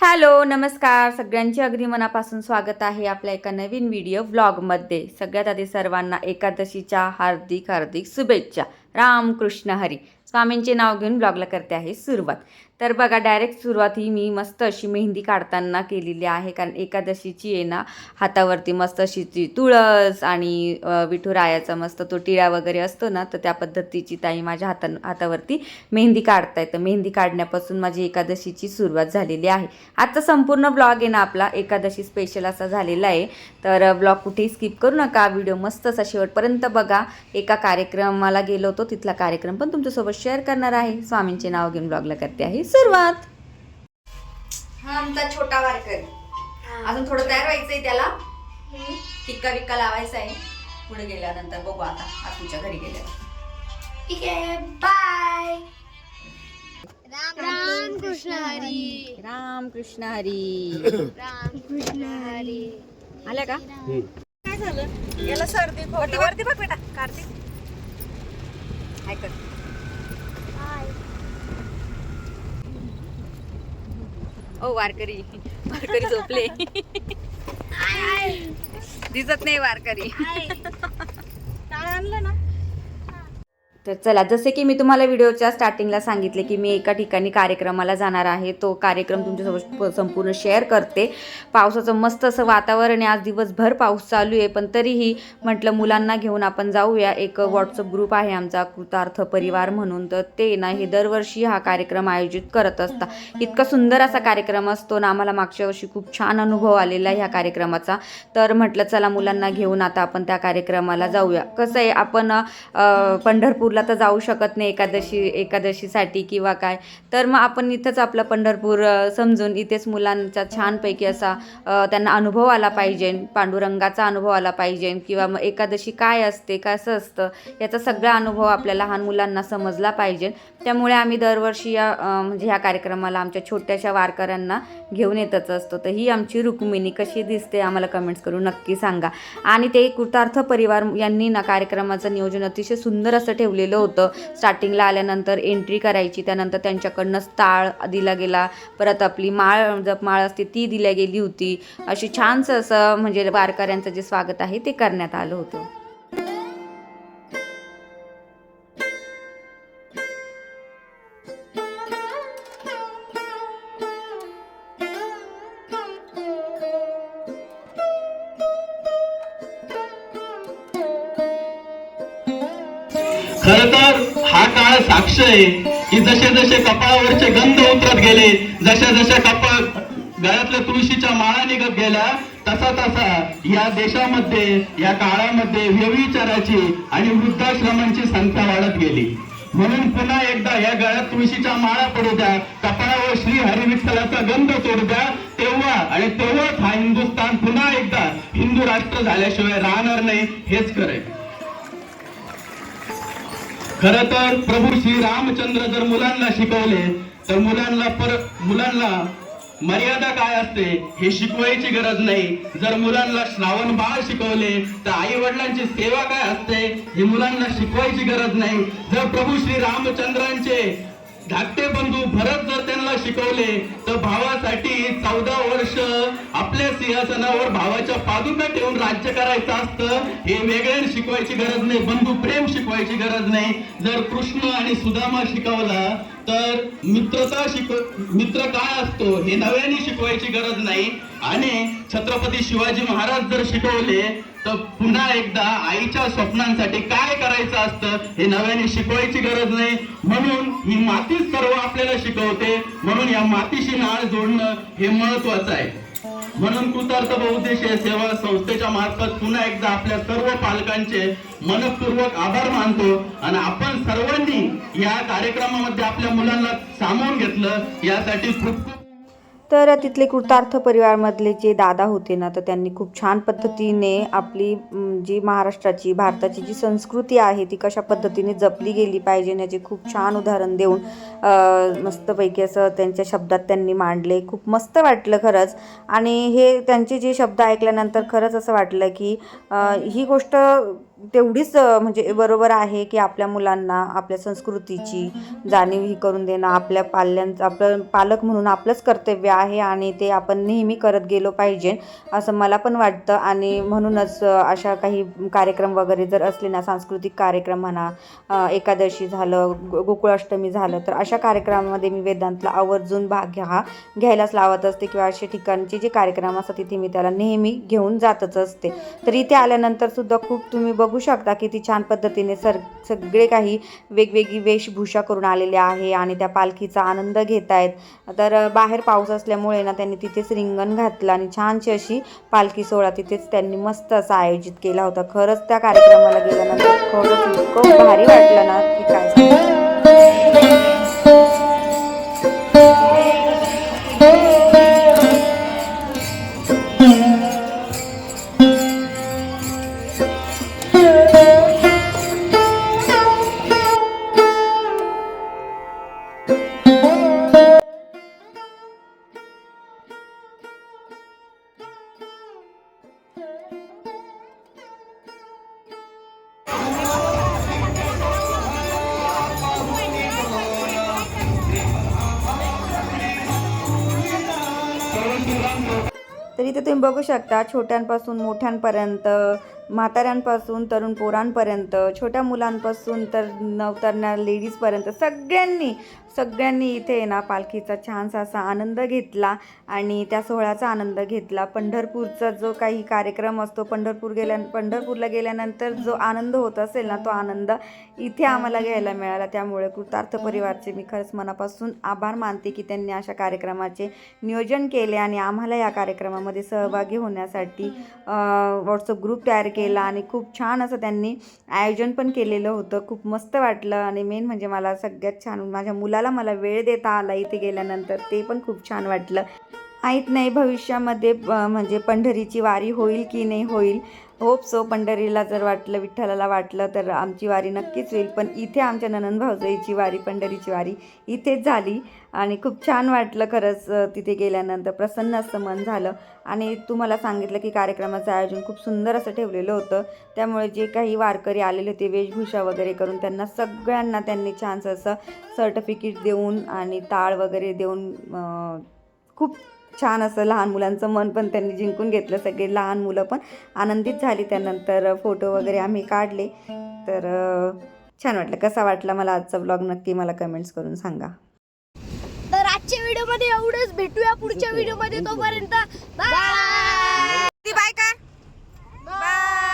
Hello नमस्कार. सगळ्यांचे अगदी मनापासून स्वागत आहे आपल्या एका नवीन व्हिडिओ व्लॉगमध्ये सगळ्यात आधी सर्वांना एकादशीच्या हार्दिक हार्दिक शुभेच्छा. रामकृष्ण हरी. स्वामींचे नाव घेऊन ब्लॉगला करते आहे सुरुवात. तर बघा डायरेक्ट सुरुवात ही मी मस्त अशी मेहंदी काढताना केलेली आहे. कारण एकादशीची आहे ना हातावरती मस्त अशी ती तुळस आणि विठुरायाचा मस्त तो टिळा वगैरे असतो ना तर त्या पद्धतीची ताई माझ्या हाता हातावरती मेहंदी काढताय तर मेहंदी काढण्यापासून माझी एकादशीची सुरुवात झालेली आहे. आजचा संपूर्ण ब्लॉग आहे ना आपला एकादशी स्पेशल असा झालेला आहे. तर ब्लॉग कुठेही स्किप करू नका. व्हिडिओ मस्त असा शेवटपर्यंत बघा. एका कार्यक्रमाला गेलो होतो तिथला कार्यक्रम पण तुमच्यासोबत शेअर करणार आहे. स्वामींचे नाव घेऊन ब्लॉगला करते आहे. सुरुवात. हा आमचा छोटा वारकरी. अजून थोडं तयार व्हायचंय त्याला. टिक्का विक्का लावायचा आहे. पुढे गेल्यानंतर बघू आता आज तुमच्या घरी गेल्यावर. ठीक आहे बाय राम कृष्ण हरी. राम कृष्ण हरी. राम कृष्ण हरी. आल्या का? काय झालं? याला सर्दी वरती वरती बघ बेटा कार्तिक. ऐकत ओ वारकरी. वारकरी झोपले. दिसत नाही वारकरी. आणलं ना? तर चला जसे की मी तुम्हाला व्हिडिओच्या स्टार्टिंगला सांगितले की मी एका ठिकाणी कार्यक्रमाला जाणार आहे. तो कार्यक्रम तुमच्यासोबत संपूर्ण शेअर करते. पावसाचं मस्त असं वातावरण आहे. आज दिवसभर पाऊस चालू आहे पण तरीही म्हटलं मुलांना घेऊन आपण जाऊया. एक व्हॉट्सअप ग्रुप आहे आमचा कृतार्थ परिवार म्हणून. तर ते ना हे दरवर्षी हा कार्यक्रम आयोजित करत असता इतका सुंदर असा कार्यक्रम असतो ना आम्हाला मागच्या वर्षी खूप छान अनुभव आलेला ह्या कार्यक्रमाचा. तर म्हटलं चला मुलांना घेऊन आता आपण त्या कार्यक्रमाला जाऊया. कसं आहे आपण पंढरपूर पंढरपूरला तर जाऊ शकत नाही एकादशी एकादशीसाठी किंवा काय. तर मग आपण इथंच आपलं पंढरपूर समजून इथेच मुलांचा छानपैकी असा अ, त्यांना अनुभव आला पाहिजे. पांडुरंगाचा अनुभव आला पाहिजे किंवा मग एकादशी काय असते कसं असतं याचा सगळा अनुभव आपल्या लहान मुलांना समजला पाहिजे. त्यामुळे आम्ही दरवर्षी या म्हणजे ह्या कार्यक्रमाला आमच्या छोट्याशा वारकऱ्यांना घेऊन येतच असतो. तर ही आमची रुक्मिणी कशी दिसते आम्हाला कमेंट्स करून नक्की सांगा. आणि ते कृतार्थ परिवार यांनी ना कार्यक्रमाचं नियोजन अतिशय सुंदर असं दिलेलं होतं. स्टार्टिंगला आल्यानंतर एंट्री करायची त्यानंतर त्यांच्याकडनं ताळ दिला गेला. परत आपली माळ जपमाळ असते ती दिल्या गेली होती. अशी छानसं असं म्हणजे वारकऱ्यांचं जे स्वागत आहे ते करण्यात आलं होतं. खर तर हा काळ साक्ष आहे की जसे जसे कपाळावरचे गंध उतरत गेले जशा जशा कपाळ गळ्यातल्या तुळशीच्या माळा निघत गेल्या तसा तसा या देशामध्ये या काळामध्ये व्यविचाराची आणि वृद्धाश्रमांची संख्या वाढत गेली. म्हणून पुन्हा एकदा या गळ्यात तुळशीच्या माळा पडू द्या कपाळावर श्री हरिविठ्ठलाचा गंध सोडू द्या तेव्हा आणि तेव्हाच हा हिंदुस्थान पुन्हा एकदा हिंदू राष्ट्र झाल्याशिवाय राहणार नाही हेच खरंय खर तर प्रभू श्री रामचंद्र जर मुलांना शिकवले तर मुलांना पर मुलांना मर्यादा काय असते हे शिकवायची गरज नाही. जर मुलांना श्रावण बाळ शिकवले तर आई वडिलांची सेवा काय असते हे मुलांना शिकवायची गरज नाही. जर प्रभू श्री रामचंद्रांचे धाकटे बंधू भरत जर त्यांना शिकवले तर भावासाठी चौदा वर्ष आपल्या सिंहासनावर भावाच्या पादुका ठेवून राज्य करायचं असतं. हे वेगळ्याने शिकवायची गरज नाही बंधू प्रेम शिकवायची गरज नाही. जर कृष्ण आणि सुदामा शिकवला तर मित्रता शिक मित्र काय असतो हे नव्याने शिकवायची गरज नाही. आणि छत्रपती शिवाजी महाराज जर शिकवले तर पुन्हा एकदा आईच्या स्वप्नांसाठी काय करायचं असतं हे नव्याने शिकवायची गरज नाही. म्हणून ही मातीच सर्व आपल्याला शिकवते. म्हणून या मातीशी नाळ जोडणं हे महत्वाचं आहे. म्हणून कृतार्थ बहुद्देशीय सेवा संस्थेच्या मार्फत पुन्हा एकदा आपल्या सर्व पालकांचे मनपूर्वक आभार मानतो आणि आपण सर्वांनी या कार्यक्रमामध्ये आपल्या मुलांना सामावून घेतलं. यासाठी खूप खूप तर तिथले कृतार्थ परिवारमधले जे दादा होते ना तर त्यांनी खूप छान पद्धतीने आपली जी महाराष्ट्राची भारताची जी संस्कृती आहे ती कशा पद्धतीने जपली गेली पाहिजे याचे खूप छान उदाहरण देऊन मस्तपैकी असं त्यांच्या शब्दात त्यांनी मांडले. खूप मस्त वाटलं खरंच. आणि हे त्यांचे जे शब्द ऐकल्यानंतर खरंच असं वाटलं की ही गोष्ट तेवढीच म्हणजे बरोबर आहे की आपल्या मुलांना आपल्या संस्कृतीची जाणीव ही करून देणं आपल्या पाल्यांचं आपलं पालक म्हणून आपलंच कर्तव्य आहे आणि ते आपण नेहमी करत गेलो पाहिजे असं मला पण वाटतं. आणि म्हणूनच अशा काही कार्यक्रम वगैरे जर असले ना सांस्कृतिक कार्यक्रम म्हणा एकादशी झालं गो- गोकुळाष्टमी झालं तर अशा कार्यक्रमामध्ये मी वेदांतला आवर्जून भाग घ्या घ्यायलाच लावत असते किंवा अशा ठिकाणचे जे कार्यक्रम असतात तिथे मी त्याला नेहमी घेऊन जातच असते. तर इथे आल्यानंतर सुद्धा खूप तुम्ही बघ बघू शकता किती छान पद्धतीने सर सगळे काही वेगवेगळी वेशभूषा करून आलेले आहे आणि त्या पालखीचा आनंद घेत आहेत. तर बाहेर पाऊस असल्यामुळे ना त्यांनी तिथेच रिंगण घातलं आणि छानशी अशी पालखी सोहळा तिथेच त्यांनी मस्त असा आयोजित केला होता. खरंच त्या कार्यक्रमाला गेल्यानंतर खरंच इतकं भारी वाटलं ना की काय तर इथे तुम्ही बघू शकता छोट्यांपासून मोठ्यांपर्यंत म्हाताऱ्यांपासून तरुण पोरांपर्यंत छोट्या मुलांपासून तर नवतरण्या लेडीजपर्यंत सगळ्यांनी सगळ्यांनी इथे ना पालखीचा छानसा असा आनंद घेतला आणि त्या सोहळ्याचा आनंद घेतला. पंढरपूरचा जो काही कार्यक्रम असतो पंढरपूर गेल्या पंढरपूरला गेल्यानंतर जो आनंद होत असेल ना तो आनंद इथे आम्हाला घ्यायला मिळाला. त्यामुळे कृतार्थ परिवारचे मी खरंच मनापासून आभार मानते की त्यांनी अशा कार्यक्रमाचे नियोजन केले आणि आम्हाला या कार्यक्रमामध्ये सहभागी होण्यासाठी व्हॉट्सअप ग्रुप तयार केला आणि खूप छान असं त्यांनी आयोजन पण केलेलं होतं. खूप मस्त वाटलं आणि मेन म्हणजे मला सगळ्यात छान माझ्या मुलाला मला वेळ देता आला इथे गेल्यानंतर. ते पण खूप छान वाटलं. माहीत नाही भविष्यामध्ये म्हणजे पंढरीची वारी होईल की नाही होईल. होप सो पंढरीला जर वाटलं विठ्ठलाला वाटलं तर आमची वारी नक्कीच होईल. पण इथे आमच्या ननंद भाऊजाईची वारी पंढरीची वारी इथेच झाली. आणि खूप छान वाटलं खरंच तिथे गेल्यानंतर प्रसन्न असं मन झालं. आणि तुम्हाला सांगितलं की कार्यक्रमाचं आयोजन खूप सुंदर असं ठेवलेलं होतं. त्यामुळे जे काही वारकरी आलेले होते वेशभूषा वगैरे करून त्यांना सगळ्यांना त्यांनी छानसं असं सर्टिफिकेट देऊन आणि ताळ वगैरे देऊन खूप छान असं लहान मुलांचं मन पण त्यांनी जिंकून घेतलं सगळे लहान मुलं पण आनंदित झाली त्यानंतर फोटो वगैरे आम्ही काढले. तर छान वाटलं. कसा वाटला मला आजचा ब्लॉग नक्की मला कमेंट्स करून सांगा. तर आजच्या व्हिडिओमध्ये एवढंच. भेटूया पुढच्या व्हिडिओमध्ये तोपर्यंत बाय! बाय का? बाय!